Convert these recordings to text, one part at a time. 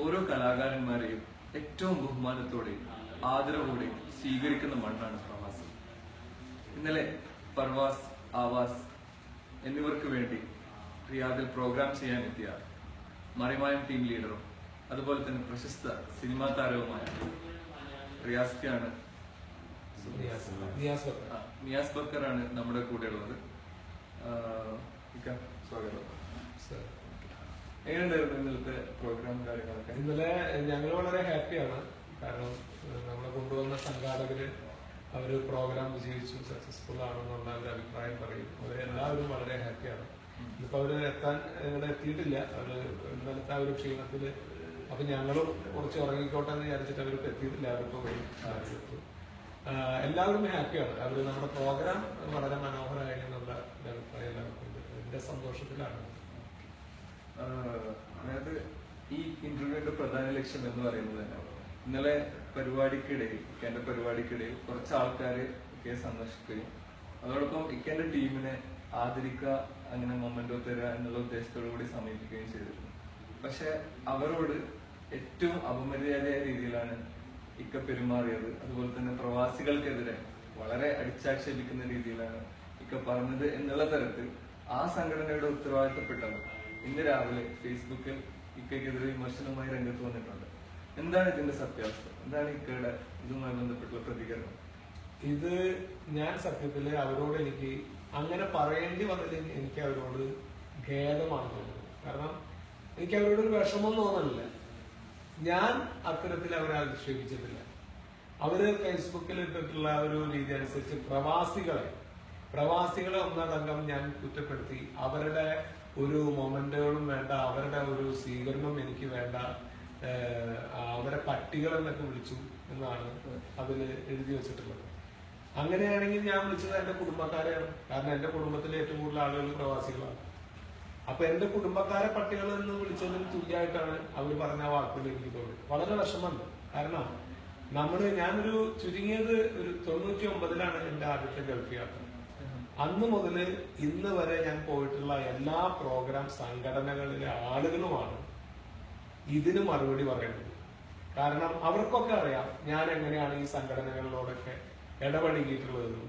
ഓരോ കലാകാരന്മാരെയും ഏറ്റവും ബഹുമാനത്തോടെ ആദരവോടെ സ്വീകരിക്കുന്ന മണ്ണാണ് പ്രവാസ്. ഇന്നലെ പർവാസ് ആവാസ് എന്നിവർക്ക് വേണ്ടി റിയാദിൽ പ്രോഗ്രാം ചെയ്യാനെത്തിയ മറിമായം ടീം ലീഡറും അതുപോലെ തന്നെ പ്രശസ്ത സിനിമാ താരവുമായ റിയാസ്റ്റിയാണ് നിയാസ്. ബക്കറാണ് നമ്മുടെ കൂടെയുള്ളത്. സ്വാഗതം. സർ. എങ്ങനെയുണ്ടായിരുന്നു ഇന്നലത്തെ പ്രോഗ്രാം കാര്യങ്ങളൊക്കെ? ഇന്നലെ ഞങ്ങൾ വളരെ ഹാപ്പിയാണ് കാരണം നമ്മളെ കൊണ്ടുവന്ന സംഘാടകര് അവർ പ്രോഗ്രാം വിജയിച്ചു സക്സസ്ഫുൾ ആണെന്നുള്ള ഒരു അഭിപ്രായം പറയും. അവരെല്ലാവരും വളരെ ഹാപ്പിയാണ് ഇപ്പൊ അവർ എത്താൻ ഇവിടെ എത്തിയിട്ടില്ല. അവർ ഇന്നലത്തെ ആ ഒരു ക്ഷീണത്തിൽ അപ്പൊ ഞങ്ങളും കുറച്ച് ഉറങ്ങിക്കോട്ടെ എന്ന് വിചാരിച്ചിട്ട് അവർക്ക് എത്തിയിട്ടില്ല. അവർക്ക് ആഹ് എല്ലാവരും ഹാപ്പിയാണ് അവർ നമ്മുടെ പ്രോഗ്രാം വളരെ മനോഹരമായി എന്നുള്ള അഭിപ്രായം എല്ലാവർക്കും എന്റെ സന്തോഷത്തിലാണ്. അതായത് ഈ ഇന്റർവ്യൂവിന്റെ പ്രധാന ലക്ഷ്യം എന്ന് പറയുന്നത് തന്നെ ഇന്നലെ പരിപാടിക്കിടയിൽ ഇക്കേന്റെ പരിപാടിക്കിടയിൽ കുറച്ച് ആൾക്കാര് ഇക്കയെ സന്ദർശിക്കുകയും അതോടൊപ്പം ഇക്കേന്റെ ടീമിനെ ആദരിക്കുക അങ്ങനെ മൊമെന്റോ തരിക എന്നുള്ള ഉദ്ദേശത്തോടു കൂടി സമീപിക്കുകയും ചെയ്തിരുന്നു. പക്ഷെ അവരോട് ഏറ്റവും അപമര്യാദയായ രീതിയിലാണ് ഇക്ക പെരുമാറിയത്. അതുപോലെ തന്നെ പ്രവാസികൾക്കെതിരെ വളരെ അടിച്ചാക്ഷേപിക്കുന്ന രീതിയിലാണ് ഇക്ക പറഞ്ഞത് എന്നുള്ള തരത്തിൽ ആ സംഘടനയുടെ ഉത്തരവാദിത്തപ്പെട്ടവർ ഇന്ന് രാവിലെ ഫേസ്ബുക്കിൽ ഇക്കയ്ക്കെതിരെ വിമർശനവുമായി രംഗത്ത് വന്നിട്ടുണ്ട്. എന്താണ് ഇതിന്റെ സത്യാവസ്ഥ? എന്താണ് ഇക്കയുടെ ഇതുമായി ബന്ധപ്പെട്ടുള്ള പ്രതികരണം? ഇത് ഞാൻ സത്യത്തിൽ അവരോട് എനിക്ക് അങ്ങനെ പറയേണ്ടി വന്നതിൽ എനിക്ക് അവരോട് ഖേദമാണ് കാരണം എനിക്ക് അവരോട് ഒരു വിഷമം തോന്നുന്നില്ല ഞാൻ അത്തരത്തിൽ അവരെ അധിക്ഷേപിച്ചിട്ടില്ല. അവർ ഫേസ്ബുക്കിൽ ഇട്ടിട്ടുള്ള ഒരു രീതി അനുസരിച്ച് പ്രവാസികളെ പ്രവാസികളെ ഒന്നടങ്കം ഞാൻ കുറ്റപ്പെടുത്തി അവരുടെ ഒരു മൊമെന്റുകളും വേണ്ട അവരുടെ ഒരു സ്വീകരണം എനിക്ക് വേണ്ട അവരെ പട്ടികൾ എന്നൊക്കെ വിളിച്ചു എന്നാണ് അതിൽ എഴുതി വെച്ചിട്ടുള്ളത്. അങ്ങനെയാണെങ്കിൽ ഞാൻ വിളിച്ചത് എന്റെ കുടുംബക്കാരെയാണ്. കാരണം എന്റെ കുടുംബത്തിലെ ഏറ്റവും കൂടുതൽ ആളുകൾ പ്രവാസികളാണ്. അപ്പൊ എന്റെ കുടുംബക്കാരെ പട്ടികൾ എന്ന് വിളിച്ചതിന് തുല്യമായിട്ടാണ് അവർ പറഞ്ഞ വാക്കുകൾ എനിക്ക് തോന്നി വളരെ വിഷമമുണ്ട്. കാരണം നമ്മൾ ഞാനൊരു ചുരുങ്ങിയത് ഒരു തൊണ്ണൂറ്റി ഒമ്പതിലാണ് എന്റെ ആദ്യത്തെ ഗൾഫ് യാത്ര. അന്ന് മുതൽ ഇന്ന് വരെ ഞാൻ പോയിട്ടുള്ള എല്ലാ പ്രോഗ്രാം സംഘടനകളിലെ ആളുകളുമാണ് ഇതിന് മറുപടി പറയേണ്ടത്. കാരണം അവർക്കൊക്കെ അറിയാം ഞാൻ എങ്ങനെയാണ് ഈ സംഘടനകളിലോടൊക്കെ ഇടപഴകിയിട്ടുള്ളതെന്നും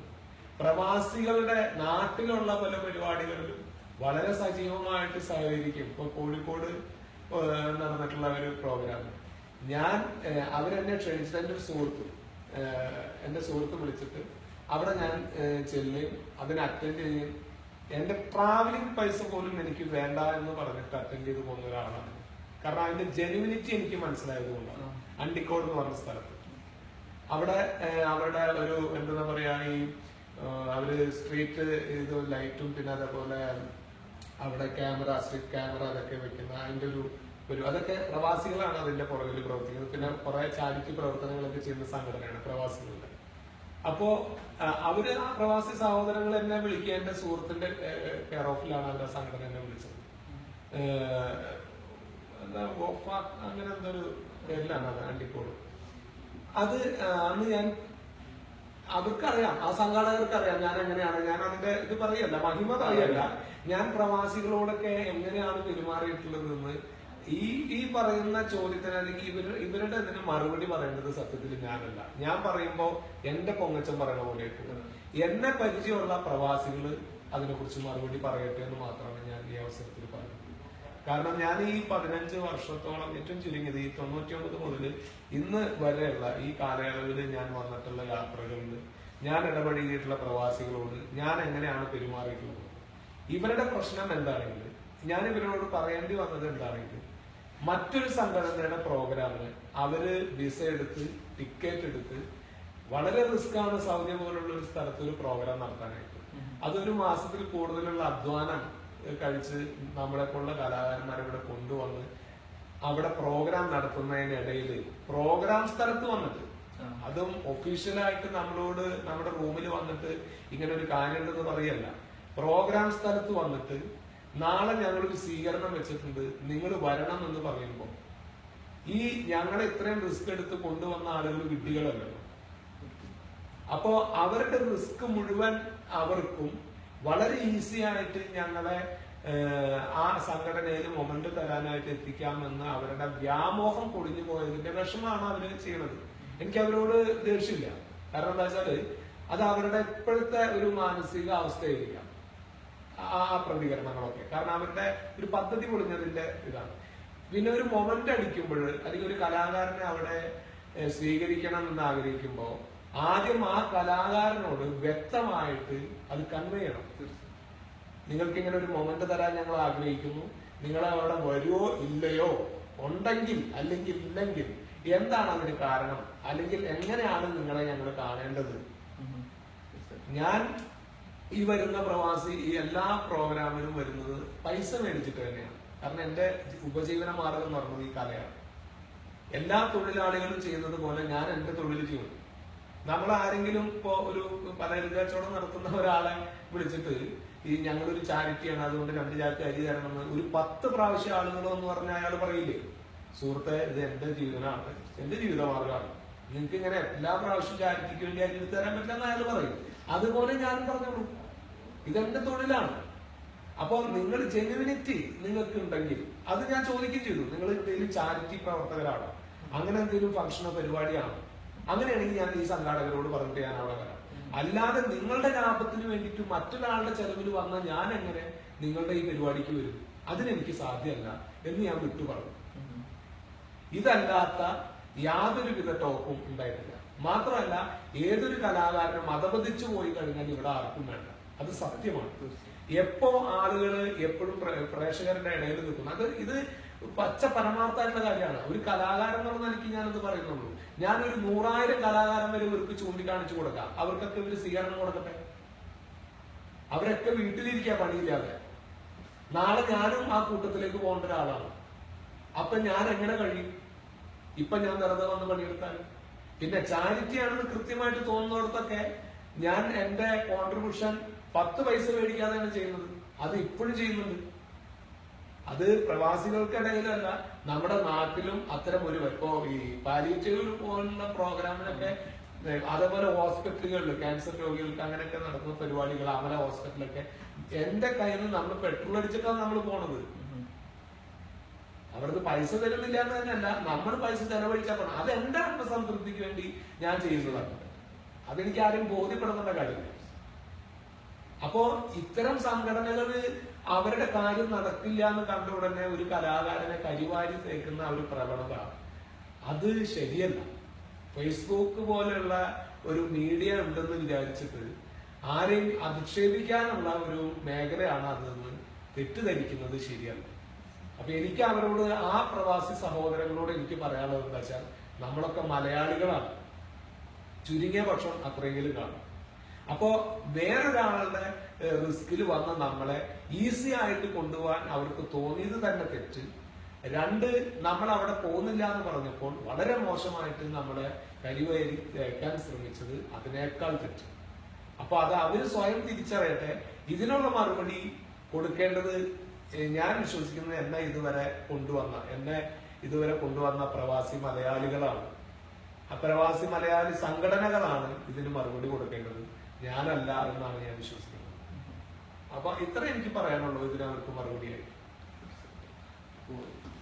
പ്രവാസികളുടെ നാട്ടിലുള്ള പല പരിപാടികളിലും വളരെ സജീവമായിട്ട് സഹകരിക്കും. ഇപ്പൊ കോഴിക്കോട് നടന്നിട്ടുള്ള ഒരു പ്രോഗ്രാം ഞാൻ അവരെന്നെ ക്ഷണിച്ചിട്ട് എന്റെ ഒരു സുഹൃത്ത് എന്റെ സുഹൃത്ത് വിളിച്ചിട്ട് അവിടെ ഞാൻ ചെല്ല് ചെല്ലുകയും അതിന് അറ്റൻഡ് ചെയ്യുകയും എന്റെ ട്രാവലിംഗ് പൈസ പോലും എനിക്ക് വേണ്ട എന്ന് പറഞ്ഞിട്ട് അറ്റൻഡ് ചെയ്ത് പോകുന്ന ഒരാളാണ് കാരണം അതിന്റെ ജെനുവിനിറ്റി എനിക്ക് മനസ്സിലായത് കൊണ്ടാണ്. അണ്ടിക്കോട് എന്ന് പറഞ്ഞ സ്ഥലത്ത്. അവിടെ അവരുടെ ഒരു എന്താ പറയാ ഈ അവർ സ്ട്രീറ്റ് ഇത് ലൈറ്റും പിന്നെ അതേപോലെ അവിടെ ക്യാമറ സ്ട്രീറ്റ് ക്യാമറ അതൊക്കെ വെക്കുന്ന അതിന്റെ ഒരു ഒരു അതൊക്കെ പ്രവാസികളാണ് അതിന്റെ പുറകിൽ പ്രവർത്തിക്കുന്നത്. പിന്നെ കുറെ ചാരിറ്റി പ്രവർത്തനങ്ങളൊക്കെ ചെയ്യുന്ന സംഘടനയാണ് പ്രവാസികളുടെ. അപ്പോ അവർ പ്രവാസി സഹോദരങ്ങൾ എന്നെ വിളിക്കുക എന്റെ സുഹൃത്തിന്റെ കെയർ ഓഫിലാണ് അവരുടെ സംഘടന എന്നെ വിളിച്ചത്. എന്താ അങ്ങനെ എന്തൊരു പേരിലാണ് അത് അണ്ടിക്കോട്. അത് അന്ന് ഞാൻ അവർക്കറിയാം ആ സംഘാടകർക്ക് അറിയാം ഞാൻ എങ്ങനെയാണ്. ഞാൻ അതിന്റെ ഇത് പറയല്ല മഹിമ പറയല്ല. ഞാൻ പ്രവാസികളോടൊക്കെ എങ്ങനെയാണ് പെരുമാറിയിട്ടുള്ളതെന്ന് ഈ ഈ പറയുന്ന ചോദ്യത്തിന് അല്ലെങ്കിൽ ഇവർ ഇവരുടെ ഇതിന് മറുപടി പറയേണ്ടത് സത്യത്തിൽ ഞാനല്ല. ഞാൻ പറയുമ്പോൾ എന്റെ പൊങ്ങച്ചൻ പറയുന്ന പോലെ എന്നെ പരിചയമുള്ള പ്രവാസികൾ അതിനെക്കുറിച്ച് മറുപടി പറയട്ടെ എന്ന് മാത്രമാണ് ഞാൻ ഈ അവസരത്തിൽ പറയുന്നത് കാരണം ഞാൻ ഈ പതിനഞ്ച് വർഷത്തോളം ഏറ്റവും ചുരുങ്ങിയത് ഈ തൊണ്ണൂറ്റി ഒമ്പത് മുതൽ ഇന്ന് വരെയുള്ള ഈ കാലയളവിൽ ഞാൻ വന്നിട്ടുള്ള യാത്രകളിൽ ഞാൻ ഇടപഴകിയിട്ടുള്ള പ്രവാസികളോട് ഞാൻ എങ്ങനെയാണ് പെരുമാറിയിട്ടുള്ളത്? ഇവരുടെ പ്രശ്നം എന്താണെങ്കിൽ ഞാൻ ഇവരോട് പറയേണ്ടി വന്നത് എന്താണെങ്കിൽ മറ്റൊരു സംഘടനയുടെ പ്രോഗ്രാമിന് അവർ വിസ എടുത്ത് ടിക്കറ്റ് എടുത്ത് വളരെ റിസ്ക് ആണ് സൗദി പോലുള്ള ഒരു സ്ഥലത്ത് ഒരു പ്രോഗ്രാം നടത്താനായിട്ട്. അതൊരു മാസത്തിൽ കൂടുതലുള്ള അധ്വാനം കഴിച്ച് നമ്മളെ പോലുള്ള കലാകാരന്മാരെ ഇവിടെ കൊണ്ടുവന്ന് അവിടെ പ്രോഗ്രാം നടത്തുന്നതിനിടയിൽ പ്രോഗ്രാം സ്ഥലത്ത് വന്നിട്ട് അതും ഒഫീഷ്യലായിട്ട് നമ്മളോട് നമ്മുടെ റൂമിൽ വന്നിട്ട് ഇങ്ങനെ ഒരു കാര്യമുണ്ടെന്ന് പറയല്ല. പ്രോഗ്രാം സ്ഥലത്ത് വന്നിട്ട് നാളെ ഞങ്ങളൊരു സ്വീകരണം വെച്ചിട്ടുണ്ട്. നിങ്ങൾ വരണം എന്ന് പറയുമ്പോൾ. ഈ ഞങ്ങളെ ഇത്രയും റിസ്ക് എടുത്ത് കൊണ്ടുവന്ന ആളുകൾ വിഡ്ഢികളല്ലല്ലോ അപ്പോ അവരുടെ റിസ്ക് മുഴുവൻ അവർക്കും വളരെ ഈസി ആയിട്ട് ഞങ്ങളെ ആ സംഘടനയിൽ മൊമെന്റ് തരാനായിട്ട് എത്തിക്കാമെന്ന് അവരുടെ വ്യാമോഹം പൊടിഞ്ഞു പോയതിന്റെ വിഷമമാണ് അവർ ചെയ്യണത്. എനിക്ക് അവരോട് ദേഷ്യമില്ല. കാരണം എന്താ വെച്ചാൽ അത് അവരുടെ ഇപ്പോഴത്തെ ഒരു മാനസിക അവസ്ഥയായിരിക്കാം ആ പ്രതികരണങ്ങളൊക്കെ. കാരണം അവരുടെ ഒരു പദ്ധതി പൊളിഞ്ഞതിന്റെ ഇതാണ്. പിന്നെ ഒരു മൊമെന്റ് അടിക്കുമ്പോൾ അല്ലെങ്കിൽ ഒരു കലാകാരനെ അവിടെ സ്വീകരിക്കണം എന്ന് ആഗ്രഹിക്കുമ്പോൾ ആദ്യം ആ കലാകാരനോട് വ്യക്തമായിട്ട് അത് കൺവേ ചെയ്യണം. നിങ്ങൾക്ക് ഇങ്ങനെ ഒരു മൊമെന്റ് തരാൻ ഞങ്ങൾ ആഗ്രഹിക്കുന്നു. നിങ്ങൾ അവിടെ വരുമോ ഇല്ലയോ? ഉണ്ടെങ്കിൽ അല്ലെങ്കിൽ ഇല്ലെങ്കിൽ എന്താണ് അതിന് കാരണം? അല്ലെങ്കിൽ എങ്ങനെയാണ് നിങ്ങളെ ഞങ്ങൾ കാണേണ്ടത്? ഞാൻ ഈ വരുന്ന പ്രവാസി ഈ എല്ലാ പ്രോഗ്രാമിനും വരുന്നത് പൈസ മേടിച്ചിട്ട് തന്നെയാണ്. കാരണം എന്റെ ഉപജീവന മാർഗം എന്ന് പറഞ്ഞത് ഈ കലയാണ്. എല്ലാ തൊഴിലാളികളും ചെയ്യുന്നത് പോലെ ഞാൻ എന്റെ തൊഴിൽ ചെയ്യുന്നു നമ്മൾ ആരെങ്കിലും ഇപ്പോ ഒരു പലചരക്ക് കച്ചവടം നടത്തുന്ന ഒരാളെ വിളിച്ചിട്ട് ഈ ഞങ്ങളൊരു ചാരിറ്റിയാണ് അതുകൊണ്ട് രണ്ട് ചാക്ക് അരി തരണമെന്ന് ഒരു പത്ത് പ്രാവശ്യം ആളുകളോ എന്ന് പറഞ്ഞാൽ അയാൾ പറയില്ലേ? സുഹൃത്തെ ഇത് എന്റെ ജീവനാണ്. എന്റെ ജീവിതമാർഗമാണ്. നിങ്ങൾക്ക് ഇങ്ങനെ എല്ലാ പ്രാവശ്യം ചാരിറ്റിക്ക് വേണ്ടി അരി തരാൻ പറ്റില്ലെന്ന് അയാൾ പറയും. അതുപോലെ ഞാനും പറഞ്ഞോളൂ. ഇതെന്റെ തൊഴിലാണ്. അപ്പൊ നിങ്ങൾ ജെനുവിനിറ്റി നിങ്ങൾക്ക് ഉണ്ടെങ്കിൽ അത് ഞാൻ ചോദിക്കുകയും ചെയ്തു. നിങ്ങൾ എന്തെങ്കിലും ചാരിറ്റി പ്രവർത്തകരാണോ? അങ്ങനെ എന്തെങ്കിലും ഫംഗ്ഷനോ പരിപാടിയാണോ? അങ്ങനെയാണെങ്കിൽ ഞാൻ ഈ സംഘാടകരോട് പറഞ്ഞിട്ട് ഞാൻ അവിടെ വരാം. അല്ലാതെ നിങ്ങളുടെ ലാഭത്തിന് വേണ്ടിയിട്ട് മറ്റൊരാളുടെ ചെലവിൽ വന്ന ഞാൻ എങ്ങനെ നിങ്ങളുടെ ഈ പരിപാടിക്ക് വരും? അതിനെനിക്ക് സാധ്യമല്ല എന്ന് ഞാൻ വിട്ടു പറഞ്ഞു. ഇതല്ലാത്ത യാതൊരുവിധ ടോപ്പും ഉണ്ടായിട്ടില്ല മാത്രമല്ല ഏതൊരു കലാകാരനും മതപതിച്ചു പോയി കഴിഞ്ഞാൽ ഇവിടെ ആർക്കും വേണ്ട. അത് സത്യമാണ്. എപ്പോ ആളുകൾ എപ്പോഴും പ്രേ- പ്രേക്ഷകരുടെ ഇടയിൽ നിൽക്കുന്നു. അത് ഇത് പച്ച പരമാർത്ഥമായിട്ടുള്ള കാര്യമാണ്. ഒരു കലാകാരൻ എന്നുള്ള നിലയ്ക്ക് ഞാനത് പറയുന്നുള്ളൂ. ഞാനൊരു നൂറായിരം കലാകാരൻ വരെ ഇവർക്ക് ചൂണ്ടിക്കാണിച്ചു കൊടുക്കാം. അവർക്കൊക്കെ ഒരു സ്വീകരണം കൊടുക്കട്ടെ? അവരൊക്കെ വീട്ടിലിരിക്കുക പണിയില്ലാതെ. നാളെ ഞാനും ആ കൂട്ടത്തിലേക്ക് പോകേണ്ട ഒരാളാണ്. അപ്പൊ ഞാൻ എങ്ങനെ കഴിയും? ഇപ്പൊ ഞാൻ വെറുതെ വന്ന് പണിയെടുത്താൽ പിന്നെ ചാരിറ്റി ആണെന്ന് കൃത്യമായിട്ട് തോന്നുന്നിടത്തൊക്കെ ഞാൻ എന്റെ കോൺട്രിബ്യൂഷൻ പത്ത് പൈസ മേടിക്കാതെയാണ് ചെയ്യുന്നത്. അത് ഇപ്പോഴും ചെയ്യുന്നുണ്ട്. അത് പ്രവാസികൾക്കിടയിലല്ല നമ്മുടെ നാട്ടിലും അത്തരം ഒരു ഇപ്പോ ഈ പാലിയേറ്റീവ് പോലുള്ള പ്രോഗ്രാമിനൊക്കെ അതേപോലെ ഹോസ്പിറ്റലുകളിൽ ക്യാൻസർ രോഗികൾക്ക് അങ്ങനെയൊക്കെ നടക്കുന്ന പരിപാടികൾ അമല ഹോസ്പിറ്റലൊക്കെ എന്റെ കയ്യിൽ നിന്ന് നമ്മൾ പെട്രോൾ അടിച്ചിട്ടാണ് നമ്മൾ പോണത്. അവിടുന്ന് പൈസ തരുന്നില്ല എന്ന് തന്നെയല്ല നമ്മൾ പൈസ ചെലവഴിച്ചാൽ പോണം അത് എന്റെ ആത്മസംതൃപ്തിക്ക് വേണ്ടി ഞാൻ ചെയ്യുന്നതാണ്. അതെനിക്ക് ആരും ബോധ്യപ്പെടുത്തേണ്ട കാര്യമില്ല. അപ്പോ ഇത്തരം സംഘടനകൾ അവരുടെ കാര്യം നടക്കില്ല എന്ന് കണ്ട ഉടനെ ഒരു കലാകാരനെ കരിവാരി തേക്കുന്ന ഒരു പ്രവണത അത് ശരിയല്ല. ഫേസ്ബുക്ക് പോലെയുള്ള ഒരു മീഡിയ ഉണ്ടെന്ന് വിചാരിച്ചിട്ട് ആരെയും അധിക്ഷേപിക്കാനുള്ള ഒരു മേഖലയാണ് അതെന്ന് തെറ്റിദ്ധരിക്കുന്നത് ശരിയല്ല. അപ്പൊ എനിക്ക് അവരോട് ആ പ്രവാസി സഹോദരങ്ങളോട് എനിക്ക് പറയാനുള്ളത് എന്താ വെച്ചാൽ നമ്മളൊക്കെ മലയാളികളാണ്. ചുരുങ്ങിയ പക്ഷം അത്രയെങ്കിലും കാണും. അപ്പോ വേറൊരാളുടെ റിസ്കിൽ വന്ന നമ്മളെ ഈസി ആയിട്ട് കൊണ്ടുപോകാൻ അവർക്ക് തോന്നിയത് തന്നെ തെറ്റ്. രണ്ട് നമ്മൾ അവിടെ പോകുന്നില്ല എന്ന് പറഞ്ഞപ്പോൾ വളരെ മോശമായിട്ട് നമ്മളെ കരിവയരി തേക്കാൻ ശ്രമിച്ചത് അതിനേക്കാൾ തെറ്റ്. അപ്പൊ അത് അവർ സ്വയം തിരിച്ചറിയട്ടെ. ഇതിനുള്ള മറുപടി കൊടുക്കേണ്ടത് ഞാൻ വിശ്വസിക്കുന്നത് എന്നെ ഇതുവരെ കൊണ്ടുവന്ന എന്നെ ഇതുവരെ കൊണ്ടുവന്ന പ്രവാസി മലയാളികളാണ്. ആ പ്രവാസി മലയാളി സംഘടനകളാണ് ഇതിന് മറുപടി കൊടുക്കേണ്ടത്. ഞാനല്ല എന്നാണ് ഞാൻ വിശ്വസിക്കുന്നത്. അപ്പൊ ഇത്ര എനിക്ക് പറയാനുള്ളൂ ഇതിന് അവർക്ക് മറുപടിയായി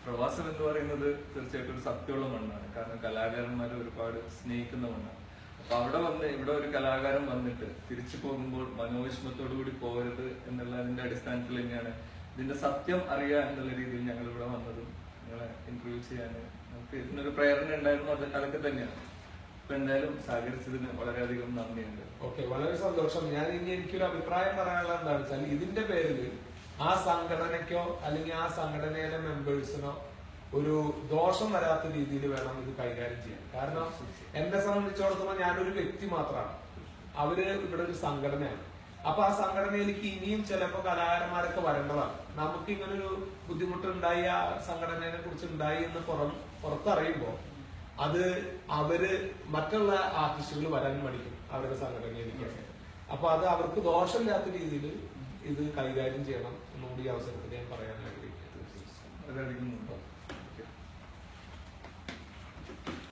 പ്രവാസം എന്ന് പറയുന്നത് തീർച്ചയായിട്ടും ഒരു സത്യമുള്ള മണ്ണാണ്. കാരണം കലാകാരന്മാരെ ഒരുപാട് സ്നേഹിക്കുന്ന മണ്ണാണ്. അപ്പൊ അവിടെ വന്ന് ഇവിടെ ഒരു കലാകാരൻ വന്നിട്ട് തിരിച്ചു പോകുമ്പോൾ മനോവിഷമത്തോടു കൂടി പോകരുത് എന്നുള്ളതിന്റെ അടിസ്ഥാനത്തിൽ തന്നെയാണ് ഇതിന്റെ സത്യം അറിയുക എന്നുള്ള രീതിയിൽ ഞങ്ങൾ ഇവിടെ വന്നതും നിങ്ങളെ ഇന്റർവ്യൂ ചെയ്യാൻ നമുക്ക് ഇതിനൊരു പ്രേരണ ഉണ്ടായിരുന്നു അത് അതൊക്കെ തന്നെയാണ്. എന്തായാലും സഹകരിച്ചതിന് വളരെയധികം നന്ദിയുണ്ട്. ഓക്കെ വളരെ സന്തോഷം. ഞാൻ ഇനി എനിക്കൊരു അഭിപ്രായം പറയാനുള്ള എന്താണെന്ന് വെച്ചാൽ ഇതിന്റെ പേരിൽ ആ സംഘടനയ്ക്കോ അല്ലെങ്കിൽ ആ സംഘടനയിലെ മെമ്പേഴ്സിനോ ഒരു ദോഷം വരാത്ത രീതിയിൽ വേണം ഇത് കൈകാര്യം ചെയ്യാൻ. കാരണം എന്നെ സംബന്ധിച്ചിടത്തോളം ഞാനൊരു വ്യക്തി മാത്രമാണ്. അവർ ഇവിടെ ഒരു സംഘടനയാണ്. അപ്പൊ ആ സംഘടനയിലേക്ക് ഇനിയും ചിലപ്പോ കലാകാരന്മാരൊക്കെ വരേണ്ടതാണ്. നമുക്ക് ഇങ്ങനൊരു ബുദ്ധിമുട്ടുണ്ടായി ആ സംഘടനയെ കുറിച്ച് ഉണ്ടായി എന്ന് പുറം പുറത്തറിയുമ്പോ അത് അവർ മറ്റുള്ള ആർട്ടിസ്റ്റുകൾ വരാൻ മടിക്കും. അവരുടെ സംഘടനയിലേക്ക് അപ്പൊ അത് അവർക്ക് ദോഷമില്ലാത്ത രീതിയിൽ ഇത് കൈകാര്യം ചെയ്യണം. എന്നുകൂടി അവസരത്തിൽ ഞാൻ പറയാൻ ആഗ്രഹിക്കുന്നു.